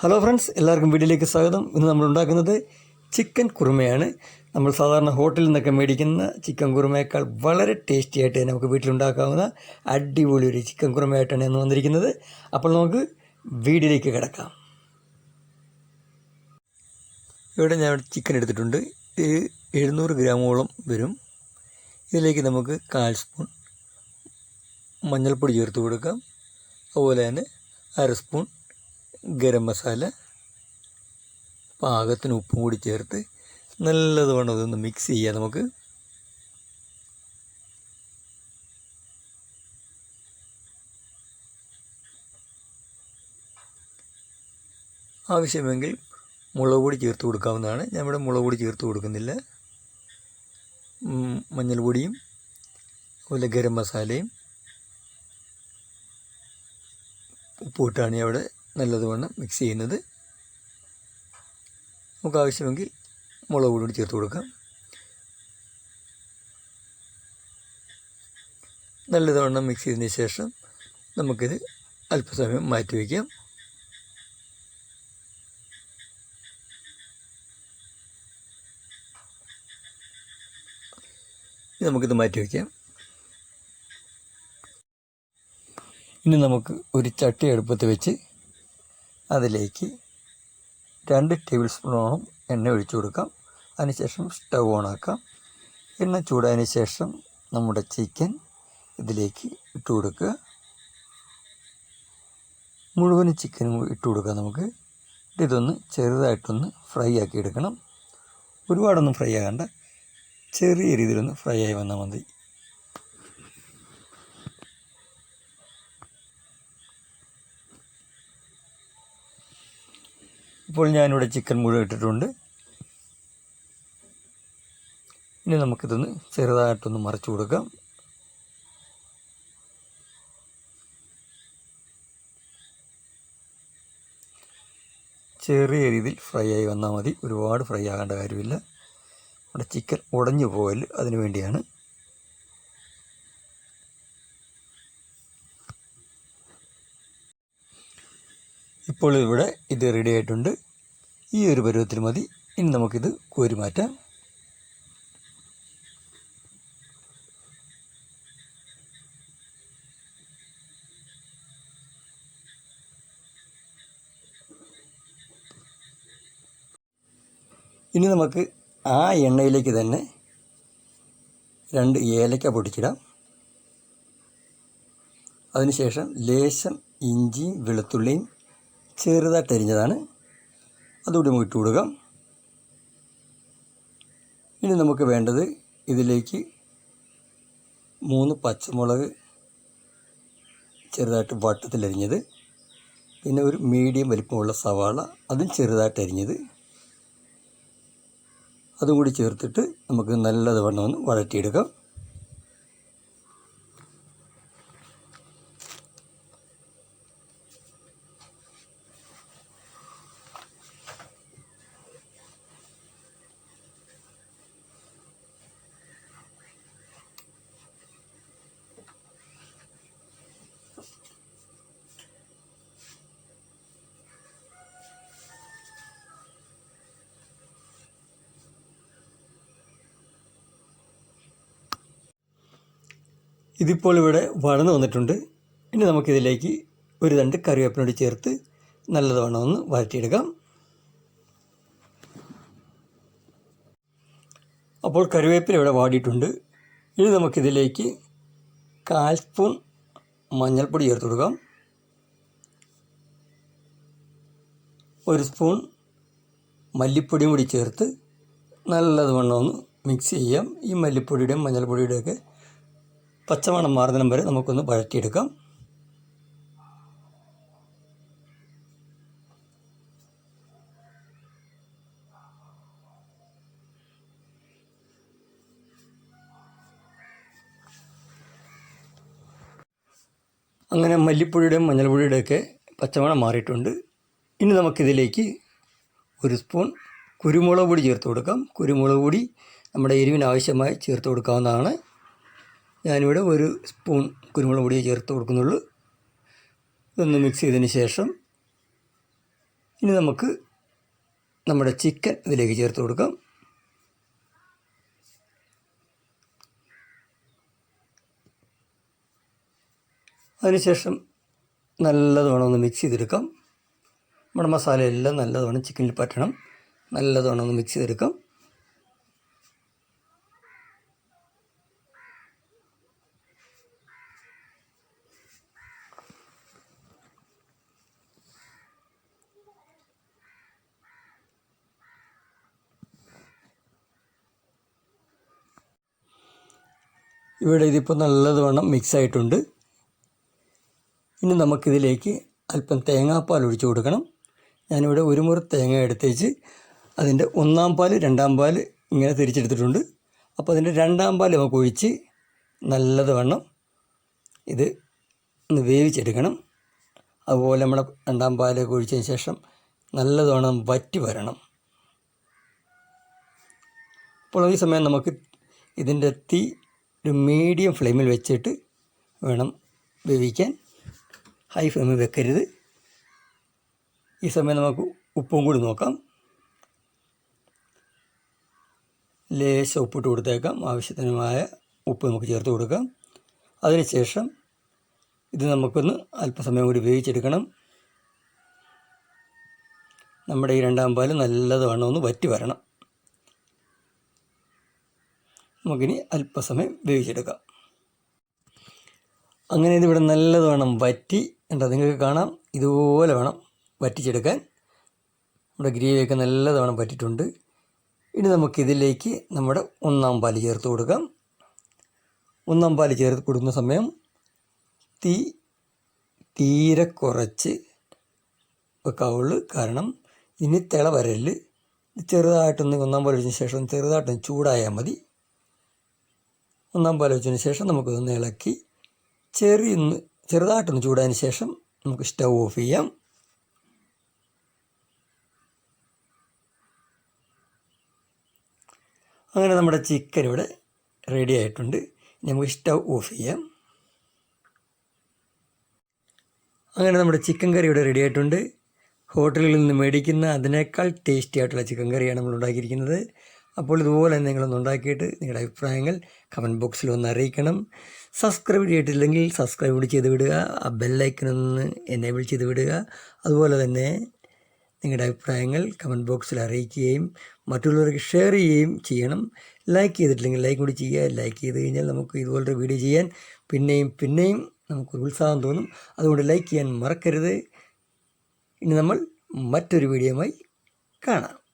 Hello friends എല്ലാവർക്കും വീഡിയോയിലേക്ക് സ്വാഗതം. ഇന്ന് നമ്മൾ ഉണ്ടാക്കുന്നത് ചിക്കൻ കുറുമയാണ്. നമ്മൾ സാധാരണ ഹോട്ടലിൽ നിന്നൊക്കെ മേടിക്കുന്ന ചിക്കൻ കുറുമയേക്കാൾ വളരെ ടേസ്റ്റി ആയിട്ട് നമുക്ക് വീട്ടിലുണ്ടാക്കാവുന്ന അടിപൊളി ഒരു ചിക്കൻ കുറുമയായിട്ടാണ് ഇന്ന് വന്നിരിക്കുന്നത്. അപ്പോൾ നമുക്ക് വീഡിയോയിലേക്ക് കിടക്കാം. ഇവിടെ ഞാൻ ചിക്കൻ എടുത്തിട്ടുണ്ട്. എഴുന്നൂറ് ഗ്രാമോളം വരും. ഇതിലേക്ക് നമുക്ക് കാൽ സ്പൂൺ മഞ്ഞൾപ്പൊടി ചേർത്ത് കൊടുക്കാം. അതുപോലെ തന്നെ അര സ്പൂൺ ഗരം മസാല പാകത്തിന് ഉപ്പും കൂടി ചേർത്ത് നല്ലതുവണ്ണം ഇതൊന്ന് മിക്സ് ചെയ്യാം നമുക്ക്. ആവശ്യമെങ്കിൽ മുളക് പൊടി ചേർത്ത് കൊടുക്കാവുന്നതാണ്. ഞാൻ ഇവിടെ മുളക് പൊടി ചേർത്ത് കൊടുക്കുന്നില്ല. മഞ്ഞൾപ്പൊടിയും അതുപോലെ ഗരം മസാലയും ഉപ്പിട്ടാണ് അവിടെ നല്ലതുവണ്ണം മിക്സ് ചെയ്യുന്നത്. നമുക്ക് ആവശ്യമെങ്കിൽ മുളക് പൊടി ചേർത്ത് കൊടുക്കാം. നല്ലതുവണ്ണം മിക്സ് ചെയ്തതിന് ശേഷം നമുക്കിത് അല്പസമയം മാറ്റി വയ്ക്കാം. നമുക്കിത് മാറ്റി വയ്ക്കാം. ഇനി നമുക്ക് ഒരു ചട്ടി അടുപ്പത്ത് വെച്ച് അതിലേക്ക് രണ്ട് ടേബിൾ സ്പൂണോളം എണ്ണ ഒഴിച്ചു കൊടുക്കാം. അതിനുശേഷം സ്റ്റവ് ഓണാക്കാം എണ്ണ ചൂടായതിനു ശേഷം നമ്മുടെ ചിക്കൻ ഇതിലേക്ക് ഇട്ട് കൊടുക്കുക. മുഴുവൻ ചിക്കനും ഇട്ട് കൊടുക്കുക നമുക്ക്. ഇതൊന്ന് ചെറുതായിട്ടൊന്ന് ഫ്രൈ ആക്കി എടുക്കണം. ഒരുപാടൊന്നും ഫ്രൈ ആകണ്ട. ചെറിയ രീതിയിലൊന്ന് ഫ്രൈ ആയി വന്നാൽ മതി. ഇപ്പോൾ ഞാനിവിടെ ചിക്കൻ മുഴുവൻ ഇട്ടിട്ടുണ്ട്. ഇനി നമുക്കിതൊന്ന് ചെറുതായിട്ടൊന്ന് മറിച്ചു കൊടുക്കാം. ചെറിയ രീതിയിൽ ഫ്രൈ ആയി വന്നാൽ മതി. ഒരുപാട് ഫ്രൈ ആകേണ്ട കാര്യമില്ല. നമ്മുടെ ചിക്കൻ ഉടഞ്ഞു പോകൽ അതിനു വേണ്ടിയാണ്. ഇപ്പോൾ ഇവിടെ ഇത് റെഡി ആയിട്ടുണ്ട്. ഈ ഒരു പരുവത്തിൽ മതി. ഇനി നമുക്കിത് കോരി മാറ്റാം. ഇനി നമുക്ക് ആ എണ്ണയിലേക്ക് തന്നെ രണ്ട് ഏലക്ക പൊടിച്ചിടാം. അതിനുശേഷം ലേശം ഇഞ്ചിയും വെളുത്തുള്ളിയും ചെറുതായിട്ട് അരിഞ്ഞതാണ്. അതുകൂടി നമുക്ക് ഇട്ട് കൊടുക്കാം. ഇനി നമുക്ക് വേണ്ടത് ഇതിലേക്ക് മൂന്ന് പച്ചമുളക് ചെറുതായിട്ട് വട്ടത്തിൽ വട്ടത്തിലരിഞ്ഞത് പിന്നെ ഒരു മീഡിയം വലിപ്പമുള്ള സവാള അതും ചെറുതായിട്ട് അരിഞ്ഞത്. അതും കൂടി ചേർത്തിട്ട് നമുക്ക് നല്ലത് വണ്ണം ഒന്ന് വഴറ്റിയെടുക്കാം. ഇതിപ്പോൾ ഇവിടെ വഴന്ന് വന്നിട്ടുണ്ട്. ഇനി നമുക്കിതിലേക്ക് ഒരു രണ്ട് കറിവേപ്പിനോട് ചേർത്ത് നല്ലത് ഒന്ന് വഴറ്റിയെടുക്കാം. അപ്പോൾ കറിവേപ്പില ഇവിടെ വാടിയിട്ടുണ്ട്. ഇനി നമുക്കിതിലേക്ക് കാൽ സ്പൂൺ മഞ്ഞൾപ്പൊടി ചേർത്ത് കൊടുക്കാം. ഒരു സ്പൂൺ മല്ലിപ്പൊടിയും കൂടി ചേർത്ത് നല്ലതുവണ്ണം ഒന്ന് മിക്സ് ചെയ്യാം. ഈ മല്ലിപ്പൊടിയുടെയും മഞ്ഞൾപ്പൊടിയുടെയൊക്കെ പച്ചമണം മാറുന്നിടം വരെ നമുക്കൊന്ന് വഴറ്റിയെടുക്കാം അങ്ങനെ മല്ലിപ്പൊടിയുടെയും മഞ്ഞൾപ്പൊടിയുടെയൊക്കെ പച്ചമണം മാറിയിട്ടുണ്ട്. ഇനി നമുക്കിതിലേക്ക് ഒരു സ്പൂൺ കുരുമുളക് പൊടി ചേർത്ത് കൊടുക്കാം. കുരുമുളക് പൊടി നമ്മുടെ എരിവിന് ആവശ്യമായി ചേർത്ത് കൊടുക്കാവുന്നതാണ്. ഞാനിവിടെ ഒരു സ്പൂൺ കുരുമുളക് പൊടി ചേർത്ത് കൊടുക്കുന്നുള്ളൂ. ഇതൊന്ന് മിക്സ് ചെയ്തതിന് ശേഷം ഇനി നമുക്ക് നമ്മുടെ ചിക്കൻ ഇതിലേക്ക് ചേർത്ത് കൊടുക്കാം. അതിനുശേഷം നല്ലതോണം ഒന്ന് മിക്സ് ചെയ്തെടുക്കാം. നമ്മുടെ മസാല എല്ലാം നല്ലതോണം ചിക്കനിൽ പറ്റണം. നല്ലതോണം ഒന്ന് മിക്സ് ചെയ്തെടുക്കാം. ഇവിടെ ഇതിപ്പോൾ നല്ലതുവണ്ണം മിക്സ് ആയിട്ടുണ്ട്. ഇനി നമുക്കിതിലേക്ക് അല്പം തേങ്ങാപ്പാൽ ഒഴിച്ചു കൊടുക്കണം. ഞാനിവിടെ ഒരു മുറി തേങ്ങ എടുത്തേച്ച് അതിന്റെ ഒന്നാം പാൽ രണ്ടാം പാൽ ഇങ്ങനെ തിരിച്ചെടുത്തിട്ടുണ്ട്. അപ്പോൾ അതിന്റെ രണ്ടാം പാൽ നമുക്ക് ഒഴിച്ച് നല്ലതുവണ്ണം ഇത് ഒന്ന് വേവിച്ചെടുക്കണം. അതുപോലെ നമ്മുടെ രണ്ടാം പാലൊക്കെ ഒഴിച്ചതിന് ശേഷം നല്ലതുവണ്ണം വറ്റി വരണം. അപ്പോൾ ഈ സമയം നമുക്ക് ഇതിന്റെ തീ ഒരു മീഡിയം ഫ്ലെയിമിൽ വെച്ചിട്ട് വേണം വേവിക്കാൻ. ഹൈ ഫ്ലെയിമിൽ വെക്കരുത്. ഈ സമയം നമുക്ക് ഉപ്പും കൂടി നോക്കാം. ലേശം ഉപ്പിട്ട് കൊടുത്തേക്കാം. ആവശ്യത്തിനുമായ ഉപ്പ് നമുക്ക് ചേർത്ത് കൊടുക്കാം. അതിനുശേഷം ഇത് നമുക്കൊന്ന് അല്പസമയം കൂടി വേവിച്ചെടുക്കണം. നമ്മുടെ ഈ രണ്ടാം പാൽ നല്ലതുവണ്ണം ഒന്ന് വറ്റി വരണം. നമുക്കിനി അല്പസമയം വേവിച്ചെടുക്കാം. അങ്ങനെ ഇതിവിടെ നല്ലതുവേണം വറ്റി. എന്താ നിങ്ങൾക്ക് കാണാം. ഇതുപോലെ വേണം വറ്റിച്ചെടുക്കാൻ. നമ്മുടെ ഗ്രേവിയൊക്കെ നല്ലതുവേണം വറ്റിയിട്ടുണ്ട്. ഇനി നമുക്കിതിലേക്ക് നമ്മുടെ ഒന്നാം പാൽ ചേർത്ത് കൊടുക്കാം. ഒന്നാം പാൽ ചേർത്ത് കൊടുക്കുന്ന സമയം തീ തീരെ കുറച്ച് വെക്കാവുള്ളൂ. കാരണം ഇനി തിള വരൽ. ചെറുതായിട്ടൊന്ന് ഒന്നാം പാൽ ഒഴിച്ചതിന് ശേഷം ചെറുതായിട്ടൊന്ന് ചൂടായാൽ മതി. ഒന്നാം പാൽ വെച്ചതിന് ശേഷം നമുക്കിതൊന്ന് ഇളക്കി ചെറിയൊന്ന് ചെറുതായിട്ടൊന്ന് ചൂടായതിന് ശേഷം നമുക്ക് സ്റ്റൗ ഓഫ് ചെയ്യാം. അങ്ങനെ നമ്മുടെ ചിക്കൻ ഇവിടെ റെഡി ആയിട്ടുണ്ട്. നമുക്ക് സ്റ്റൗ ഓഫ് ചെയ്യാം. അങ്ങനെ നമ്മുടെ ചിക്കൻ കറി ഇവിടെ റെഡി ആയിട്ടുണ്ട്. ഹോട്ടലുകളിൽ നിന്ന് മേടിക്കുന്ന അതിനേക്കാൾ ടേസ്റ്റി ആയിട്ടുള്ള ചിക്കൻ കറിയാണ് നമ്മൾ ഉണ്ടാക്കിയിരിക്കുന്നത്. അപ്പോൾ ഇതുപോലെ തന്നെ നിങ്ങളൊന്ന് ഉണ്ടാക്കിയിട്ട് നിങ്ങളുടെ അഭിപ്രായങ്ങൾ കമന്റ് ബോക്സിൽ ഒന്ന് അറിയിക്കണം. സബ്സ്ക്രൈബ് ചെയ്തിട്ടില്ലെങ്കിൽ സബ്സ്ക്രൈബ് കൂടി ചെയ്ത് വിടുക. ആ ബെല്ലൈക്കനൊന്ന് എനേബിൾ ചെയ്ത് വിടുക. അതുപോലെ തന്നെ നിങ്ങളുടെ അഭിപ്രായങ്ങൾ കമന്റ് ബോക്സിൽ അറിയിക്കുകയും മറ്റുള്ളവർക്ക് ഷെയർ ചെയ്യുകയും ചെയ്യണം. ലൈക്ക് ചെയ്തിട്ടില്ലെങ്കിൽ ലൈക്ക് കൂടി ചെയ്യുക. ലൈക്ക് ചെയ്ത് കഴിഞ്ഞാൽ നമുക്ക് ഇതുപോലൊരു വീഡിയോ ചെയ്യാൻ പിന്നെയും പിന്നെയും നമുക്ക് ഉത്സാഹം തോന്നും. അതുകൊണ്ട് ലൈക്ക് ചെയ്യാൻ മറക്കരുത്. ഇനി നമ്മൾ മറ്റൊരു വീഡിയോയുമായി കാണാം.